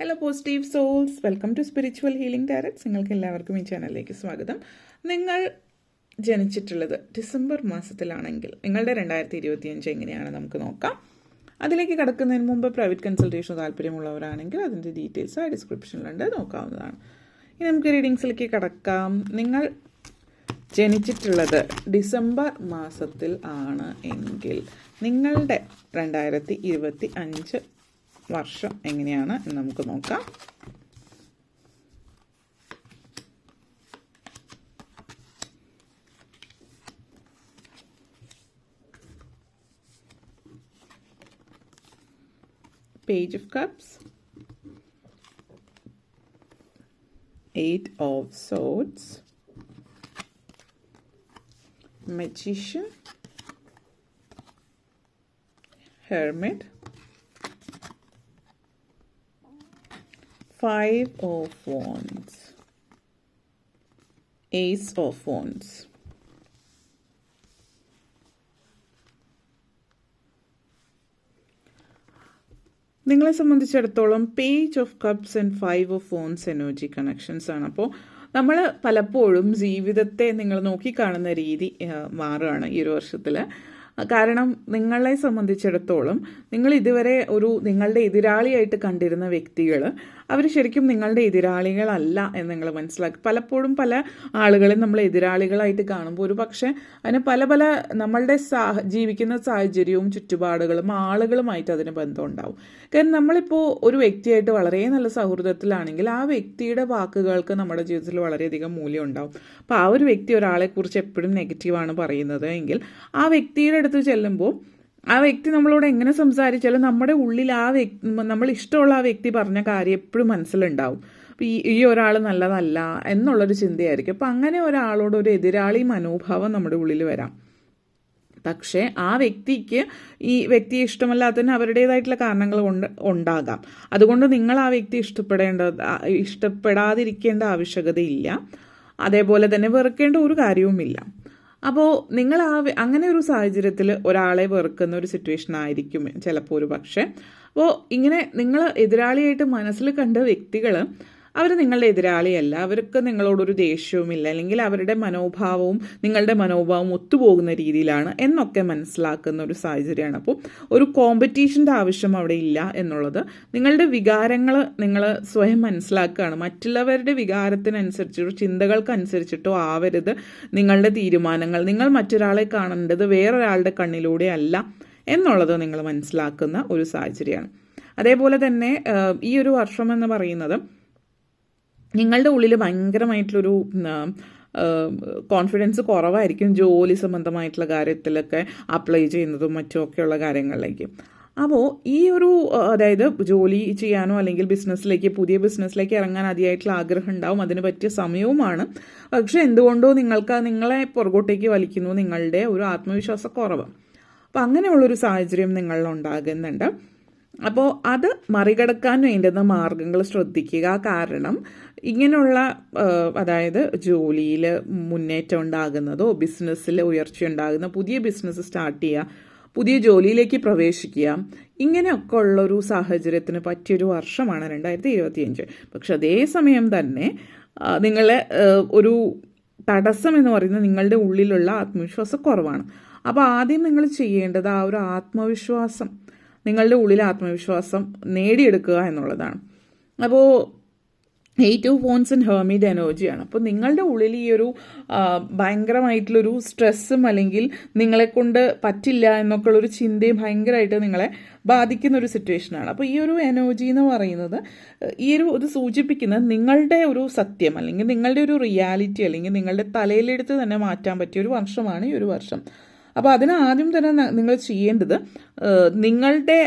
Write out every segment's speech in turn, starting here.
Hello positive souls welcome to spiritual healing directs നിങ്ങൾക്ക് എല്ലാവർക്കും ഈ ചാനലിലേക്ക് സ്വാഗതം. നിങ്ങൾ ജനിച്ചിട്ടുള്ളത് ഡിസംബർ മാസത്തിലാണെങ്കിൽ നിങ്ങളുടെ രണ്ടായിരത്തി ഇരുപത്തിയഞ്ച് എങ്ങനെയാണ് നമുക്ക് നോക്കാം. അതിലേക്ക് കടക്കുന്നതിന് മുമ്പ് പ്രൈവറ്റ് കൺസൾട്ടേഷൻ താല്പര്യമുള്ളവരാണെങ്കിൽ അതിന്റെ ഡീറ്റെയിൽസ് ആ ഡിസ്ക്രിപ്ഷനിലുണ്ട് നോക്കാവുന്നതാണ്. ഇനി നമുക്ക് റീഡിങ്സിലേക്ക് കടക്കാം. നിങ്ങൾ ജനിച്ചിട്ടുള്ളത് ഡിസംബർ മാസത്തിൽ ആണ് എങ്കിൽ നിങ്ങളുടെ രണ്ടായിരത്തി ഇരുപത്തി അഞ്ച് വർഷം എങ്ങനെയാണ് എന്ന് നമുക്ക് നോക്കാം Page of Cups, Eight of Swords, Magician, Hermit, Five of Wands, Ace of Wands. നിങ്ങളെ സംബന്ധിച്ചിടത്തോളം page of cups and five of phones energy connections ആണ്. അപ്പോൾ നമ്മൾ പലപ്പോഴും ജീവിതത്തെ നിങ്ങൾ നോക്കിക്കാണുന്ന രീതി മാറുകയാണ് ഈ ഒരു വർഷത്തിൽ കാരണം നിങ്ങളെ സംബന്ധിച്ചിടത്തോളം നിങ്ങൾ ഇതുവരെ ഒരു നിങ്ങളുടെ എതിരാളിയായിട്ട് കണ്ടിരുന്ന വ്യക്തികൾ അവർ ശരിക്കും നിങ്ങളുടെ എതിരാളികളല്ല എന്ന് നിങ്ങൾ മനസ്സിലാക്കി. പലപ്പോഴും പല ആളുകളെ നമ്മൾ എതിരാളികളായിട്ട് കാണുമ്പോൾ ഒരു പക്ഷേ അതിന് പല പല നമ്മളുടെ സാഹ ജീവിക്കുന്ന സാഹചര്യവും ചുറ്റുപാടുകളും ആളുകളുമായിട്ട് അതിന് ബന്ധം ഉണ്ടാവും കാരണം നമ്മളിപ്പോൾ ഒരു വ്യക്തിയായിട്ട് വളരെ നല്ല സൗഹൃദത്തിലാണെങ്കിൽ ആ വ്യക്തിയുടെ വാക്കുകൾക്ക് നമ്മുടെ ജീവിതത്തിൽ വളരെയധികം മൂല്യം ഉണ്ടാവും അപ്പോൾ ആ ഒരു വ്യക്തി ഒരാളെക്കുറിച്ച് എപ്പോഴും നെഗറ്റീവാണ് പറയുന്നത് എങ്കിൽ ആ വ്യക്തിയുടെ അടുത്ത് ചെല്ലുമ്പോൾ ആ വ്യക്തി നമ്മളോട് എങ്ങനെ സംസാരിച്ചാലും നമ്മുടെ ഉള്ളിൽ ആ വ്യക്തി നമ്മൾ ഇഷ്ടമുള്ള ആ വ്യക്തി പറഞ്ഞ കാര്യം എപ്പോഴും മനസ്സിലുണ്ടാവും. ഈ ഈ ഒരാൾ നല്ലതല്ല എന്നുള്ളൊരു ചിന്തയായിരിക്കും. അപ്പം അങ്ങനെ ഒരാളോട് ഒരു എതിരാളി മനോഭാവം നമ്മുടെ ഉള്ളിൽ വരാം. പക്ഷേ ആ വ്യക്തിക്ക് ഈ വ്യക്തി ഇഷ്ടമല്ലാത്തതിന് അവരുടേതായിട്ടുള്ള കാരണങ്ങൾ കൊണ്ട് ഉണ്ടാകാം. അതുകൊണ്ട് നിങ്ങൾ ആ വ്യക്തി ഇഷ്ടപ്പെടേണ്ട ഇഷ്ടപ്പെടാതിരിക്കേണ്ട ആവശ്യകതയില്ല. അതേപോലെ തന്നെ വെറുക്കേണ്ട ഒരു കാര്യവുമില്ല. അപ്പോൾ നിങ്ങൾ ആ അങ്ങനെ ഒരു സാഹചര്യത്തിൽ ഒരാളെ വെറുക്കുന്ന ഒരു സിറ്റുവേഷൻ ആയിരിക്കും ചിലപ്പോൾ ഒരു പക്ഷേ. അപ്പോൾ ഇങ്ങനെ നിങ്ങൾ എതിരാളിയായിട്ട് മനസ്സിൽ കണ്ട വ്യക്തികൾ അവർ നിങ്ങളുടെ എതിരാളിയല്ല അവർക്ക് നിങ്ങളോടൊരു ദേഷ്യവുമില്ല. അല്ലെങ്കിൽ അവരുടെ മനോഭാവവും നിങ്ങളുടെ മനോഭാവവും ഒത്തുപോകുന്ന രീതിയിലാണ് എന്നൊക്കെ മനസ്സിലാക്കുന്ന ഒരു സാഹചര്യമാണ്. അപ്പോൾ ഒരു കോമ്പറ്റീഷന്റെ ആവശ്യം അവിടെ ഇല്ല എന്നുള്ളത് നിങ്ങളുടെ വികാരങ്ങൾ നിങ്ങൾ സ്വയം മനസ്സിലാക്കുകയാണ്. മറ്റുള്ളവരുടെ വികാരത്തിനനുസരിച്ചോ ചിന്തകൾക്കനുസരിച്ചിട്ടോ ആവരുത് നിങ്ങളുടെ തീരുമാനങ്ങൾ. നിങ്ങൾ മറ്റൊരാളെ കാണേണ്ടത് വേറൊരാളുടെ കണ്ണിലൂടെ അല്ല എന്നുള്ളത് നിങ്ങൾ മനസ്സിലാക്കുന്ന ഒരു സാഹചര്യമാണ്. അതേപോലെ തന്നെ ഈ ഒരു വർഷം എന്ന് പറയുന്നത് നിങ്ങളുടെ ഉള്ളിൽ ഭയങ്കരമായിട്ടുള്ളൊരു കോൺഫിഡൻസ് കുറവായിരിക്കും ജോലി സംബന്ധമായിട്ടുള്ള കാര്യത്തിലൊക്കെ അപ്ലൈ ചെയ്യുന്നതും മറ്റുമൊക്കെയുള്ള കാര്യങ്ങളിലേക്ക്. അപ്പോൾ ഈ ഒരു അതായത് ജോലി ചെയ്യാനോ അല്ലെങ്കിൽ ബിസിനസ്സിലേക്ക് പുതിയ ബിസിനസ്സിലേക്ക് ഇറങ്ങാൻ അതിയായിട്ടുള്ള ആഗ്രഹം ഉണ്ടാവും. അതിന് പറ്റിയ സമയവുമാണ്. പക്ഷേ എന്തുകൊണ്ടോ നിങ്ങൾക്ക് നിങ്ങളെ പുറകോട്ടേക്ക് വലിക്കുന്നു നിങ്ങളുടെ ഒരു ആത്മവിശ്വാസക്കുറവ്. അപ്പം അങ്ങനെയുള്ളൊരു സാഹചര്യം നിങ്ങളിൽ ഉണ്ടാകുന്നുണ്ട് അപ്പോൾ അത് മറികടക്കാൻ വേണ്ടുന്ന മാർഗങ്ങൾ ശ്രദ്ധിക്കുക. കാരണം ഇങ്ങനെയുള്ള അതായത് ജോലിയിൽ മുന്നേറ്റം ഉണ്ടാകുന്നതോ ബിസിനസ്സിൽ ഉയർച്ച ഉണ്ടാകുന്ന പുതിയ ബിസിനസ് സ്റ്റാർട്ട് ചെയ്യുക പുതിയ ജോലിയിലേക്ക് പ്രവേശിക്കുക ഇങ്ങനെയൊക്കെ ഉള്ളൊരു സാഹചര്യത്തിന് പറ്റിയൊരു വർഷമാണ് രണ്ടായിരത്തി ഇരുപത്തിയഞ്ച് പക്ഷെ അതേസമയം തന്നെ നിങ്ങളെ ഒരു തടസ്സം എന്ന് പറയുന്നത് നിങ്ങളുടെ ഉള്ളിലുള്ള ആത്മവിശ്വാസം കുറവാണ്. അപ്പോൾ ആദ്യം നിങ്ങൾ ചെയ്യേണ്ടത് ആ ഒരു ആത്മവിശ്വാസം നിങ്ങളുടെ ഉള്ളിൽ ആത്മവിശ്വാസം നേടിയെടുക്കുക എന്നുള്ളതാണ്. അപ്പോൾ eight of phones and hermit എനർജിയാണ് അപ്പോൾ നിങ്ങളുടെ ഉള്ളിൽ ഈ ഒരു ഭയങ്കരമായിട്ടുള്ളൊരു സ്ട്രെസ്സും അല്ലെങ്കിൽ നിങ്ങളെ കൊണ്ട് പറ്റില്ല എന്നൊക്കെ ഉള്ളൊരു ചിന്തയും ഭയങ്കരമായിട്ട് നിങ്ങളെ ബാധിക്കുന്ന ഒരു സിറ്റുവേഷനാണ് അപ്പോൾ ഈ ഒരു എനർജി എന്ന് പറയുന്നത് ഈ ഒരു ഇത് സൂചിപ്പിക്കുന്നത് നിങ്ങളുടെ ഒരു സത്യം അല്ലെങ്കിൽ നിങ്ങളുടെ ഒരു റിയാലിറ്റി അല്ലെങ്കിൽ നിങ്ങളുടെ തലയിലെടുത്ത് തന്നെ മാറ്റാൻ പറ്റിയ ഒരു വർഷമാണ് ഈ ഒരു വർഷം. അപ്പോൾ അതിന് ആദ്യം തന്നെ നിങ്ങൾ ചെയ്യേണ്ടത് നിങ്ങളുടെ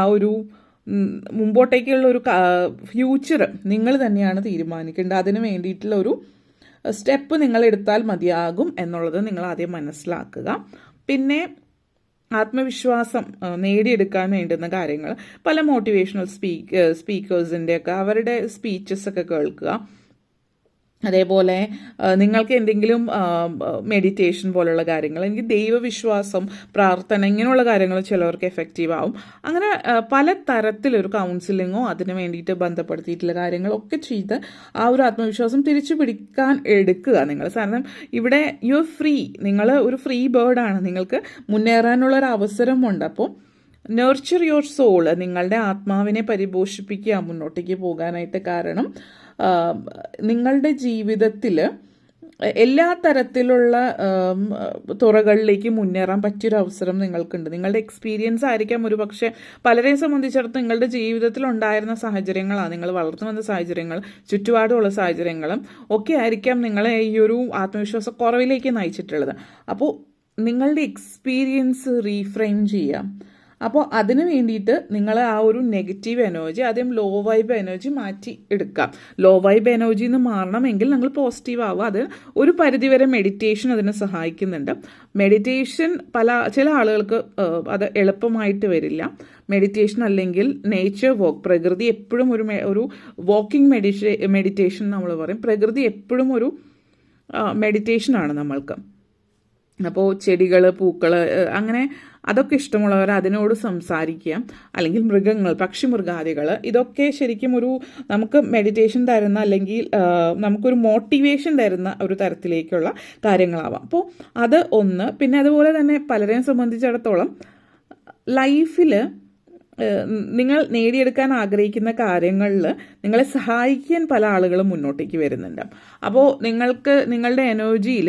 ആ ഒരു മുമ്പോട്ടേക്കുള്ള ഒരു ഫ്യൂച്ചർ നിങ്ങൾ തന്നെയാണ് തീരുമാനിക്കേണ്ടത്. അതിന് വേണ്ടിയിട്ടുള്ള ഒരു സ്റ്റെപ്പ് നിങ്ങൾ എടുത്താൽ മതിയാകും എന്നുള്ളത് നിങ്ങൾ ആദ്യം മനസ്സിലാക്കുക. പിന്നെ ആത്മവിശ്വാസം നേടിയെടുക്കാൻ വേണ്ടുന്ന കാര്യങ്ങൾ പല മോട്ടിവേഷണൽ സ്പീക്ക് സ്പീക്കേഴ്സിന്റെയൊക്കെ അവരുടെ സ്പീച്ചസ് ഒക്കെ കേൾക്കുക. അതേപോലെ നിങ്ങൾക്ക് എന്തെങ്കിലും മെഡിറ്റേഷൻ പോലുള്ള കാര്യങ്ങൾ എനിക്ക് ദൈവവിശ്വാസം പ്രാർത്ഥന ഇങ്ങനെയുള്ള കാര്യങ്ങൾ ചിലവർക്ക് എഫക്റ്റീവ് ആവും. അങ്ങനെ പല തരത്തിലൊരു കൗൺസിലിങ്ങോ അതിന് വേണ്ടിയിട്ട് ബന്ധപ്പെടുത്തിയിട്ടുള്ള കാര്യങ്ങളൊക്കെ ചെയ്ത് ആ ഒരു ആത്മവിശ്വാസം തിരിച്ചു പിടിക്കാൻ എടുക്കുക നിങ്ങൾ. കാരണം ഇവിടെ യു ഫ്രീ നിങ്ങൾ ഒരു ഫ്രീ ബേർഡാണ് നിങ്ങൾക്ക് മുന്നേറാനുള്ള ഒരു അവസരമുണ്ട്. അപ്പോൾ നർച്ചർ യുവർ സോൾ നിങ്ങളുടെ ആത്മാവിനെ പരിപോഷിപ്പിക്കുക മുന്നോട്ടേക്ക് പോകാനായിട്ട് കാരണം നിങ്ങളുടെ ജീവിതത്തിൽ എല്ലാ തരത്തിലുള്ള തുറകളിലേക്ക് മുന്നേറാൻ പറ്റിയൊരു അവസരം നിങ്ങൾക്കുണ്ട്. നിങ്ങളുടെ എക്സ്പീരിയൻസ് ആയിരിക്കാം ഒരു പക്ഷേ പലരെയും സംബന്ധിച്ചിടത്തോളം നിങ്ങളുടെ ജീവിതത്തിൽ ഉണ്ടായിരുന്ന സാഹചര്യങ്ങളാണ്. നിങ്ങൾ വളർന്നു വന്ന സാഹചര്യങ്ങൾ ചുറ്റുപാടുമുള്ള സാഹചര്യങ്ങളും ഒക്കെ ആയിരിക്കാം നിങ്ങളെ ഈ ഒരു ആത്മവിശ്വാസ കുറവിലേക്ക് നയിച്ചിട്ടുള്ളത്. അപ്പോൾ നിങ്ങളുടെ എക്സ്പീരിയൻസ് റീഫ്രെയിം ചെയ്യാം. അപ്പോൾ അതിന് വേണ്ടിയിട്ട് നിങ്ങൾ ആ ഒരു നെഗറ്റീവ് എനർജി ആദ്യം ലോ വൈബ് എനർജി മാറ്റി എടുക്കാം. ലോ വൈബ് എനർജി എന്ന് മാറണമെങ്കിൽ നിങ്ങൾ പോസിറ്റീവ് ആവുക. അത് ഒരു പരിധിവരെ മെഡിറ്റേഷൻ അതിനെ സഹായിക്കുന്നുണ്ട്. മെഡിറ്റേഷൻ പല ചില ആളുകൾക്ക് അത് എളുപ്പമായിട്ട് വരില്ല. മെഡിറ്റേഷൻ അല്ലെങ്കിൽ നേച്ചർ വോക്ക് പ്രകൃതി എപ്പോഴും ഒരു ഒരു വാക്കിംഗ് മെഡിറ്റേ മെഡിറ്റേഷൻ നമ്മൾ പറയും. പ്രകൃതി എപ്പോഴും ഒരു മെഡിറ്റേഷനാണ് നമ്മൾക്ക്. അപ്പോൾ ചെടികൾ പൂക്കൾ അങ്ങനെ അതൊക്കെ ഇഷ്ടമുള്ളവർ അതിനോട് സംസാരിക്കുക. അല്ലെങ്കിൽ മൃഗങ്ങൾ പക്ഷി മൃഗാദികൾ ഇതൊക്കെ ശരിക്കും ഒരു നമുക്ക് മെഡിറ്റേഷൻ തരുന്ന അല്ലെങ്കിൽ നമുക്കൊരു മോട്ടിവേഷൻ തരുന്ന ഒരു തരത്തിലേക്കുള്ള കാര്യങ്ങളാവാം. അപ്പോൾ അത് ഒന്ന്. പിന്നെ അതുപോലെ തന്നെ പലരെയും സംബന്ധിച്ചിടത്തോളം ലൈഫിൽ നിങ്ങൾ നേടിയെടുക്കാൻ ആഗ്രഹിക്കുന്ന കാര്യങ്ങളിൽ നിങ്ങളെ സഹായിക്കാൻ പല ആളുകളും മുന്നോട്ടേക്ക് വരുന്നുണ്ട്. അപ്പോൾ നിങ്ങൾക്ക് നിങ്ങളുടെ എനർജിയിൽ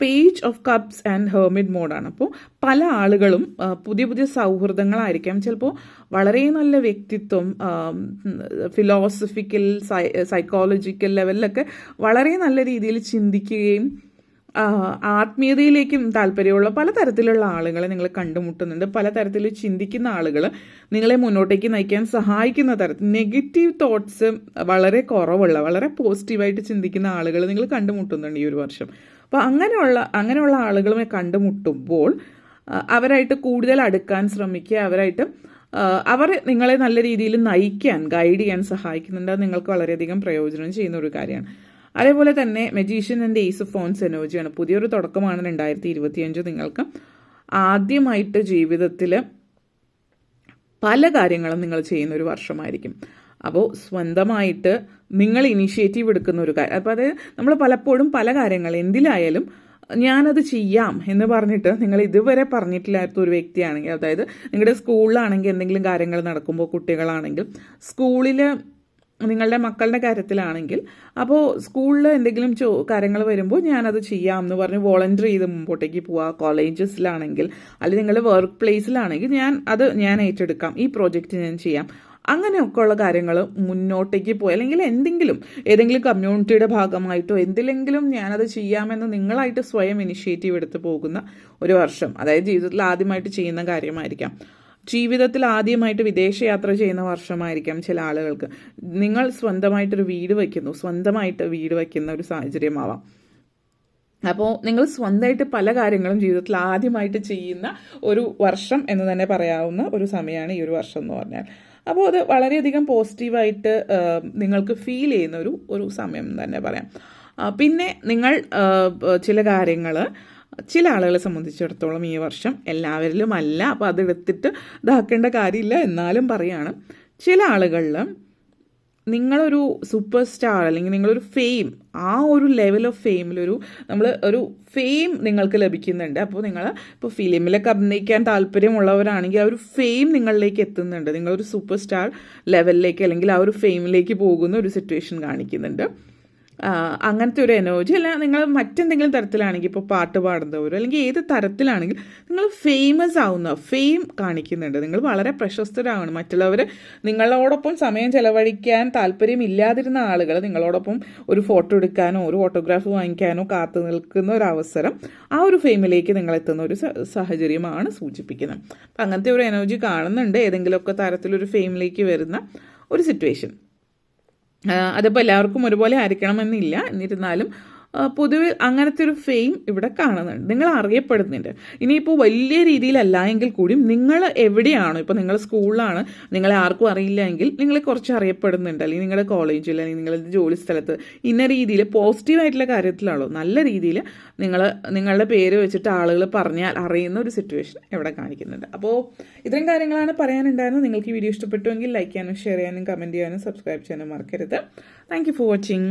page of cups and hermit മോഡാണ് അപ്പോൾ പല ആളുകളും പുതിയ പുതിയ സൗഹൃദങ്ങളായിരിക്കാം. ചിലപ്പോൾ വളരെ നല്ല വ്യക്തിത്വം ഫിലോസഫിക്കൽ സൈക്കോളജിക്കൽ ലെവലിലൊക്കെ വളരെ നല്ല രീതിയിൽ ചിന്തിക്കുകയും ആത്മീയതയിലേക്കും താല്പര്യമുള്ള പലതരത്തിലുള്ള ആളുകളെ നിങ്ങൾ കണ്ടുമുട്ടുന്നുണ്ട്. പലതരത്തിൽ ചിന്തിക്കുന്ന ആളുകൾ നിങ്ങളെ മുന്നോട്ടേക്ക് നയിക്കാൻ സഹായിക്കുന്ന തരത്തിൽ നെഗറ്റീവ് തോട്ട്സ് വളരെ കുറവുള്ള വളരെ പോസിറ്റീവായിട്ട് ചിന്തിക്കുന്ന ആളുകൾ നിങ്ങൾ കണ്ടുമുട്ടുന്നുണ്ട് ഈ ഒരു വർഷം. അപ്പോൾ അങ്ങനെയുള്ള അങ്ങനെയുള്ള ആളുകളെ കണ്ടുമുട്ടുമ്പോൾ അവരായിട്ട് കൂടുതൽ അടുക്കാൻ ശ്രമിക്കുക അവരായിട്ട് അവർ നിങ്ങളെ നല്ല രീതിയിൽ നയിക്കാൻ ഗൈഡ് ചെയ്യാൻ സഹായിക്കുന്നുണ്ട്. അത് നിങ്ങൾക്ക് വളരെയധികം പ്രയോജനം ചെയ്യുന്ന ഒരു കാര്യമാണ്. അതേപോലെ തന്നെ മെജീഷ്യൻ ആൻഡ് ഏസ് ഓഫ് ഫോൺസ് എനർജിയാണ് പുതിയൊരു തുടക്കമാണ് രണ്ടായിരത്തി ഇരുപത്തിയഞ്ച് നിങ്ങൾക്ക്. ആദ്യമായിട്ട് ജീവിതത്തിൽ പല കാര്യങ്ങളും നിങ്ങൾ ചെയ്യുന്ന ഒരു വർഷമായിരിക്കും. അപ്പോൾ സ്വന്തമായിട്ട് നിങ്ങൾ ഇനിഷ്യേറ്റീവ് എടുക്കുന്ന ഒരു കാര്യം. അപ്പോൾ അത് നമ്മൾ പലപ്പോഴും പല കാര്യങ്ങൾ എന്തിലായാലും ഞാനത് ചെയ്യാം എന്ന് പറഞ്ഞിട്ട് നിങ്ങൾ ഇതുവരെ പറഞ്ഞിട്ടില്ലാത്ത ഒരു വ്യക്തിയാണെങ്കിൽ അതായത് നിങ്ങളുടെ സ്കൂളിലാണെങ്കിൽ എന്തെങ്കിലും കാര്യങ്ങൾ നടക്കുമ്പോൾ കുട്ടികളാണെങ്കിൽ സ്കൂളിൽ നിങ്ങളുടെ മക്കളുടെ കാര്യത്തിലാണെങ്കിൽ അപ്പോൾ സ്കൂളിൽ എന്തെങ്കിലും ചോ കാര്യങ്ങൾ വരുമ്പോൾ ഞാനത് ചെയ്യാം എന്ന് പറഞ്ഞ് വോളണ്ടിയർ ചെയ്ത് മുമ്പോട്ടേക്ക് പോവുക കോളേജസിലാണെങ്കിൽ അല്ലെങ്കിൽ നിങ്ങളുടെ വർക്ക് പ്ലേസിലാണെങ്കിൽ ഞാൻ അത് ഞാൻ ഏറ്റെടുക്കാം. ഈ പ്രോജക്റ്റ് ഞാൻ ചെയ്യാം. അങ്ങനെയൊക്കെയുള്ള കാര്യങ്ങൾ മുന്നോട്ടേക്ക് പോയി. അല്ലെങ്കിൽ എന്തെങ്കിലും ഏതെങ്കിലും കമ്മ്യൂണിറ്റിയുടെ ഭാഗമായിട്ടോ എന്തിലെങ്കിലും ഞാനത് ചെയ്യാമെന്ന് നിങ്ങളായിട്ട് സ്വയം ഇനിഷ്യേറ്റീവ് എടുത്ത് പോകുന്ന ഒരു വർഷം. അതായത് ജീവിതത്തിൽ ആദ്യമായിട്ട് ചെയ്യുന്ന കാര്യമായിരിക്കാം. ജീവിതത്തിൽ ആദ്യമായിട്ട് വിദേശയാത്ര ചെയ്യുന്ന വർഷമായിരിക്കാം ചില ആളുകൾക്ക്. നിങ്ങൾ സ്വന്തമായിട്ടൊരു വീട് വയ്ക്കുന്നു സ്വന്തമായിട്ട് വീട് വയ്ക്കുന്ന ഒരു സാഹചര്യമാവാം. അപ്പോൾ നിങ്ങൾ സ്വന്തമായിട്ട് പല കാര്യങ്ങളും ജീവിതത്തിൽ ആദ്യമായിട്ട് ചെയ്യുന്ന ഒരു വർഷം എന്ന് തന്നെ പറയാവുന്ന ഒരു സമയമാണ് ഈ ഒരു വർഷം എന്ന് പറഞ്ഞാൽ. അപ്പോൾ അത് വളരെയധികം പോസിറ്റീവായിട്ട് നിങ്ങൾക്ക് ഫീൽ ചെയ്യുന്ന ഒരു ഒരു സമയം തന്നെ പറയാം. പിന്നെ നിങ്ങൾ ചില കാര്യങ്ങൾ ചില ആളുകളെ സംബന്ധിച്ചിടത്തോളം ഈ വർഷം എല്ലാവരിലും അല്ല. അപ്പോൾ അതെടുത്തിട്ട് ഇതാക്കേണ്ട കാര്യമില്ല എന്നാലും പറയാണ്. ചില ആളുകളിൽ നിങ്ങളൊരു സൂപ്പർ സ്റ്റാർ അല്ലെങ്കിൽ നിങ്ങളൊരു ഫെയിം ആ ഒരു ലെവൽ ഓഫ് ഫെയിമിലൊരു നമ്മൾ ഒരു ഫെയിം നിങ്ങൾക്ക് ലഭിക്കുന്നുണ്ട്. അപ്പോൾ നിങ്ങൾ ഇപ്പോൾ ഫിലിമിലൊക്കെ അഭിനയിക്കാൻ താല്പര്യമുള്ളവരാണെങ്കിൽ ആ ഒരു ഫെയിം നിങ്ങളിലേക്ക് എത്തുന്നുണ്ട്. നിങ്ങളൊരു സൂപ്പർ സ്റ്റാർ ലെവലിലേക്ക് അല്ലെങ്കിൽ ആ ഒരു ഫെയിമിലേക്ക് പോകുന്ന ഒരു സിറ്റുവേഷൻ കാണിക്കുന്നുണ്ട്. അങ്ങനത്തെ ഒരു എനർജി അല്ല. നിങ്ങൾ മറ്റെന്തെങ്കിലും തരത്തിലാണെങ്കിൽ ഇപ്പോൾ പാട്ട് പാടുന്നവരോ അല്ലെങ്കിൽ ഏത് തരത്തിലാണെങ്കിൽ നിങ്ങൾ ഫേമസ് ആവുന്ന ഫെയിം കാണിക്കുന്നുണ്ട്. നിങ്ങൾ വളരെ പ്രശസ്തരാകണം മറ്റുള്ളവർ നിങ്ങളോടൊപ്പം സമയം ചെലവഴിക്കാൻ താല്പര്യമില്ലാതിരുന്ന ആളുകൾ നിങ്ങളോടൊപ്പം ഒരു ഫോട്ടോ എടുക്കാനോ ഒരു ഓട്ടോഗ്രാഫ് വാങ്ങിക്കാനോ കാത്തു നിൽക്കുന്ന ഒരു അവസരം ആ ഒരു ഫെയിമിലേക്ക് നിങ്ങൾ എത്തുന്ന ഒരു സാഹചര്യമാണ് സൂചിപ്പിക്കുന്നത്. അപ്പം അങ്ങനത്തെ ഒരു എനർജി കാണുന്നുണ്ട്. ഏതെങ്കിലുമൊക്കെ തരത്തിലൊരു ഫെയിമിലേക്ക് വരുന്ന ഒരു സിറ്റുവേഷൻ അതിപ്പോൾ എല്ലാവർക്കും ഒരുപോലെ ആയിരിക്കണമെന്നില്ല. എന്നിരുന്നാലും പൊതുവെ അങ്ങനത്തെ ഒരു ഫെയിം ഇവിടെ കാണുന്നുണ്ട്. നിങ്ങൾ അറിയപ്പെടുന്നുണ്ട്. ഇനിയിപ്പോൾ വലിയ രീതിയിലല്ല എങ്കിൽ കൂടിയും നിങ്ങൾ എവിടെയാണോ ഇപ്പോൾ നിങ്ങൾ സ്കൂളിലാണ് നിങ്ങളെ ആർക്കും അറിയില്ല എങ്കിൽ നിങ്ങൾ കുറച്ച് അറിയപ്പെടുന്നുണ്ട്. അല്ലെങ്കിൽ നിങ്ങളുടെ കോളേജിൽ അല്ലെങ്കിൽ നിങ്ങളുടെ ജോലി സ്ഥലത്ത് ഇന്ന രീതിയിൽ പോസിറ്റീവായിട്ടുള്ള കാര്യത്തിലാണോ? നല്ല രീതിയിൽ നിങ്ങൾ നിങ്ങളുടെ പേര് വെച്ചിട്ട് ആളുകൾ പറഞ്ഞാൽ അറിയുന്ന ഒരു സിറ്റുവേഷൻ ഇവിടെ കാണിക്കുന്നുണ്ട്. അപ്പോൾ ഇത്തരം കാര്യങ്ങളാണ് പറയാനുണ്ടായിരുന്നത്. നിങ്ങൾക്ക് ഈ വീഡിയോ ഇഷ്ടപ്പെട്ടുവെങ്കിൽ ലൈക്ക് ചെയ്യാനും ഷെയർ ചെയ്യാനും കമന്റ് ചെയ്യാനും സബ്സ്ക്രൈബ് ചെയ്യാനും മറക്കരുത്. Thank for watching